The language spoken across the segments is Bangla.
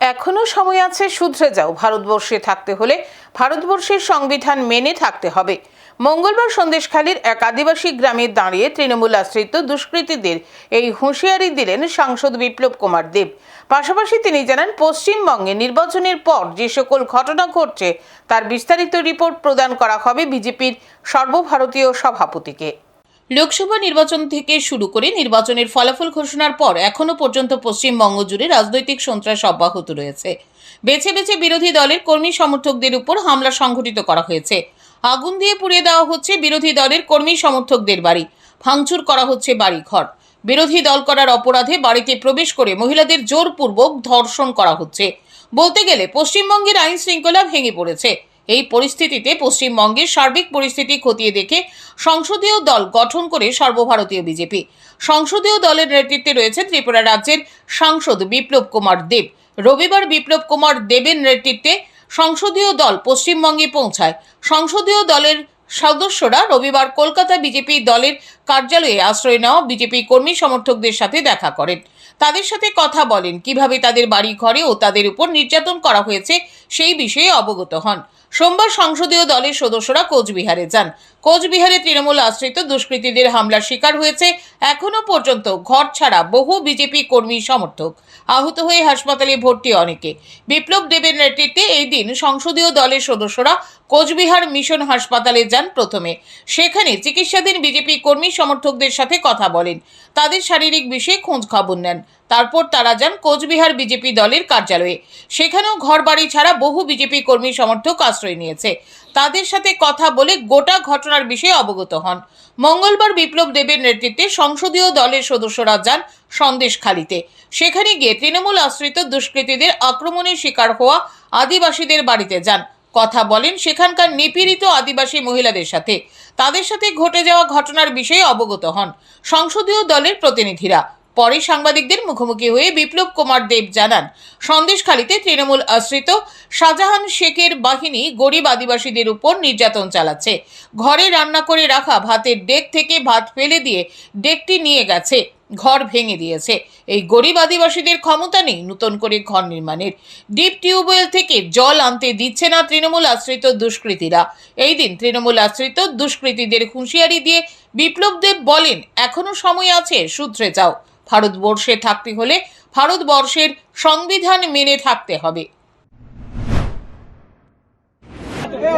এখনও সময় আছে, শুধরে যাও। ভারতবর্ষে থাকতে হলে ভারতবর্ষের সংবিধান মেনে থাকতে হবে। মঙ্গলবার সন্দেশখালীর এক আদিবাসী গ্রামে দাঁড়িয়ে তৃণমূল আশ্রিত দুষ্কৃতীদের এই হুঁশিয়ারি দিলেন সাংসদ বিপ্লব কুমার দেব। পাশাপাশি তিনি জানান, পশ্চিমবঙ্গে নির্বাচনের পর যে সকল ঘটনা ঘটছে, তার বিস্তারিত রিপোর্ট প্রদান করা হবে বিজেপির সর্বভারতীয় সভাপতিকে। লোকসভা নির্বাচন থেকে শুরু করে নির্বাচনের ফলাফল ঘোষণার পর এখনও পর্যন্ত পশ্চিমবঙ্গ জুড়ে রাজনৈতিক সন্ত্রাস অব্যাহত রয়েছে। বেছে বেছে বিরোধী দলের কর্মী সমর্থকদের উপর হামলা সংঘটিত করা হয়েছে। আগুন দিয়ে পুড়িয়ে দেওয়া হচ্ছে বিরোধী দলের কর্মী সমর্থকদের বাড়ি। ভাঙচুর করা হচ্ছে বাড়ি ঘর বিরোধী দল করার অপরাধে বাড়িতে প্রবেশ করে মহিলাদের জোরপূর্বক ধর্ষণ করা হচ্ছে। বলতে গেলে পশ্চিমবঙ্গের আইন শৃঙ্খলা ভেঙে পড়েছে। এই পরিস্থিতিতে পশ্চিমবঙ্গের সার্বিক পরিস্থিতি খতিয়ে দেখে সংসদীয় দল গঠন করে সর্বভারতীয় বিজেপি। সংসদীয় দলের নেতৃত্বে রয়েছে ত্রিপুরা রাজ্যের সাংসদ বিপ্লব কুমার দেব। রবিবার বিপ্লব কুমার দেবের নেতৃত্বে সংসদীয় দল পশ্চিমবঙ্গে পৌঁছায়। সংসদীয় দলের সদস্যরা রবিবার কলকাতা বিজেপি দলের কার্যালয়ে আশ্রয় নেওয়া বিজেপি কর্মী সমর্থকদের সাথে দেখা করেন। তাদের সাথে কথা বলেন, কীভাবে তাদের বাড়ি ঘরে ও তাদের উপর নির্যাতন করা হয়েছে সেই বিষয়ে অবগত হন। সোমবার সংসদীয় দলের সদস্যরা কোচবিহারে যান। কোচবিহারে তৃণমূল আশ্রিত দুষ্কৃতীদের হামলার শিকার হয়েছে এখনও পর্যন্ত ঘর ছাড়া বহু বিজেপি কর্মী সমর্থক। আহত হয়ে হাসপাতালে ভর্তি অনেকে। বিপ্লব দেবের নেতৃত্বে এই দিন সংসদীয় দলের সদস্যরা কোচবিহার মিশন হাসপাতালে যান প্রথমে। সেখানে চিকিৎসাধীন বিজেপি কর্মী সমর্থকদের সাথে কথা বলেন। তাদের শারীরিক বিষয়ে খোঁজ খবর নেন। তারপর তারা যান কোচবিহার বিজেপি দলের কার্যালয়ে। সেখানেও ঘর বাড়ি ছাড়া বহু বিজেপি কর্মী সমর্থক আশ্রয় নিয়েছে। তাদের সাথে কথা বলে গোটা ঘটনার বিষয়ে অবগত হন। মঙ্গলবার বিপ্লব দেবের নেতৃত্বে সংসদীয় দলের সদস্যরা যান সন্দেশখালিতে। সেখানে গিয়ে তৃণমূল আশ্রিত দুষ্কৃতীদের আক্রমণের শিকার হওয়া আদিবাসীদের বাড়িতে যান। কথা বলেন সেখানকার নিপীড়িত আদিবাসী মহিলাদের সাথে। তাদের সাথে ঘটে যাওয়া ঘটনার বিষয়ে অবগত হন সংসদীয় দলের প্রতিনিধিরা। পরে সাংবাদিকদের মুখোমুখি হয়ে বিপ্লব কুমার দেব জানান, সন্দেশখালীতে তৃণমূল আশ্রিত শাহজাহান শেখের বাহিনী গরিব আদিবাসীদের উপর নির্যাতন চালাচ্ছে। ঘরে রান্না করে রাখা ভাতের ডেক থেকে ভাত ফেলে দিয়ে ডেকটি নিয়ে গেছে, ঘর ভেঙে দিয়েছে। এই গরিব আদিবাসীদের ক্ষমতা নেই নতুন করে ঘর নির্মাণের। ডিপ টিউবওয়েল থেকে জল আনতে দিচ্ছে না তৃণমূল আশ্রিত দুষ্কৃতীরা। এই দিন তৃণমূল আশ্রিত দুষ্কৃতীদের হুঁশিয়ারি দিয়ে বিপ্লব দেব বলেন, এখনও সময় আছে সূত্রে যাও। ভারতবর্ষে থাকতে হলে ভারতবর্ষের সংবিধান মেনে থাকতে হবে।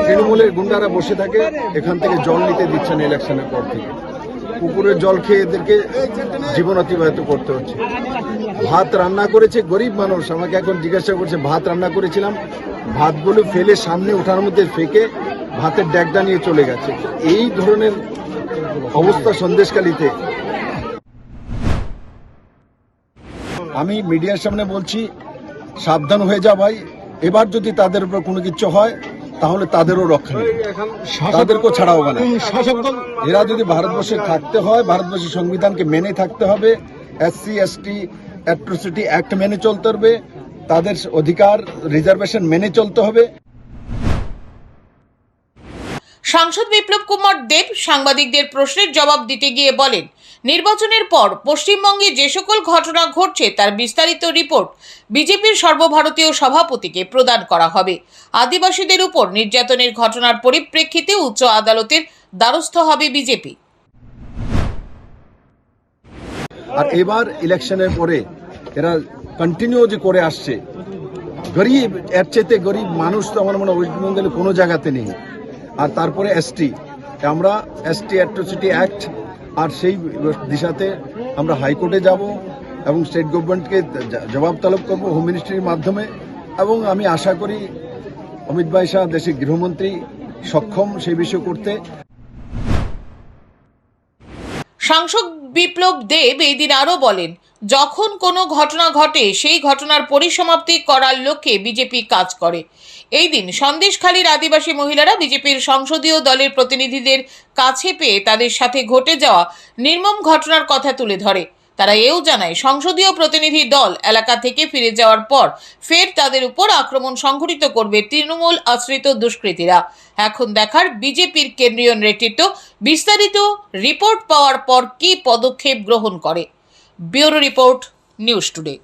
তৃণমূলের গুন্ডারা বসে থাকে, এখান থেকে জল নিতে দিচ্ছে না ইলেকশনের পর থেকে। পুকুরের জল খেয়ে এদেরকে জীবন অতিবাহিত করতে হচ্ছে। ভাত রান্না করেছে গরিব মানুষ, আমাকে এখন জিজ্ঞাসা করছে, ভাত রান্না করেছিলাম? ভাতগুলো ফেলে সামনে ওঠার মধ্যে ফেকে ভাতের ড্যাগটা নিয়ে চলে গেছে। এই ধরনের অবস্থা সন্দেশকালীতে আমি মিডিয়ার সামনে বলছি সাবধান হয়ে যা ভাই। এবার যদি তাদের উপর কোনো কিছু হয় তাহলে তাদেরও রক্ষা নেই তাদেরকেও ছাড়া হবে না। এরা যদি ভারতবর্ষে থাকতে হয় ভারতবর্ষের সংবিধানকে মেনে থাকতে হবে। এসসি এসটি অ্যাট্রোসিটি অ্যাক্ট মেনে চলতে হবে। তাদের অধিকার রিজার্ভেশন মেনে চলতে হবে। সাংসদ বিপ্লব কুমার দেব সাংবাদিকদের প্রশ্নের জবাব দিতে গিয়ে বলেন নির্বাচনের পর পশ্চিমবঙ্গে যে সকল ঘটনা ঘটছে তার বিস্তারিত রিপোর্ট বিজেপির সর্বভারতীয় সভাপতিকে প্রদান করা হবে। আদিবাসীদের উপর নির্যাতনের ঘটনার পরিপ্রেক্ষিতে উচ্চ আদালতের দ্বারস্থ হবে বিজেপি। আর এবার ইলেকশনের পরে এরা কন্টিনিউ যে করে আসছে, গরিব, এর চাইতে গরিব মানুষ তো আমার মনে হয় ওয়েস্ট বেঙ্গলে কোনো জায়গাতে নেই। আর তারপরে এসটি আমরা এসটি অ্যাট্রোসিটি অ্যাক্ট আর সেই দিশাতে আমরা হাইকোর্টে যাব এবং স্টেট গভর্নমেন্টকে জবাব তলব করব হোম মিনিস্ট্রির মাধ্যমে। এবং আমি আশা করি অমিত ভাই শাহ, দেশের গৃহমন্ত্রী সক্ষম সেই বিষয় করতে। সাংসদ বিপ্লব দেব এই দিন আরও বলেন, যখন কোনো ঘটনা ঘটে, সেই ঘটনার পরিসমাপ্তি করার লক্ষ্যে বিজেপি কাজ করে। এই দিন সন্দেশখালীর আদিবাসী মহিলারা বিজেপির সংসদীয় দলের প্রতিনিধিদের কাছে পেয়ে তাদের সাথে ঘটে যাওয়া নির্মম ঘটনার কথা তুলে ধরে। তারা এও জানায়, সংসদীয় প্রতিনিধি দল এলাকা থেকে ফিরে যাওয়ার পর ফের তাদের উপর আক্রমণ সংঘটিত করবে তৃণমূল আশ্রিত দুষ্কৃতীরা। এখন দেখার বিজেপির কেন্দ্রীয় নেতৃত্ব বিস্তারিত রিপোর্ট পাওয়ার পর কি পদক্ষেপ গ্রহণ করে। Bureau report, news today.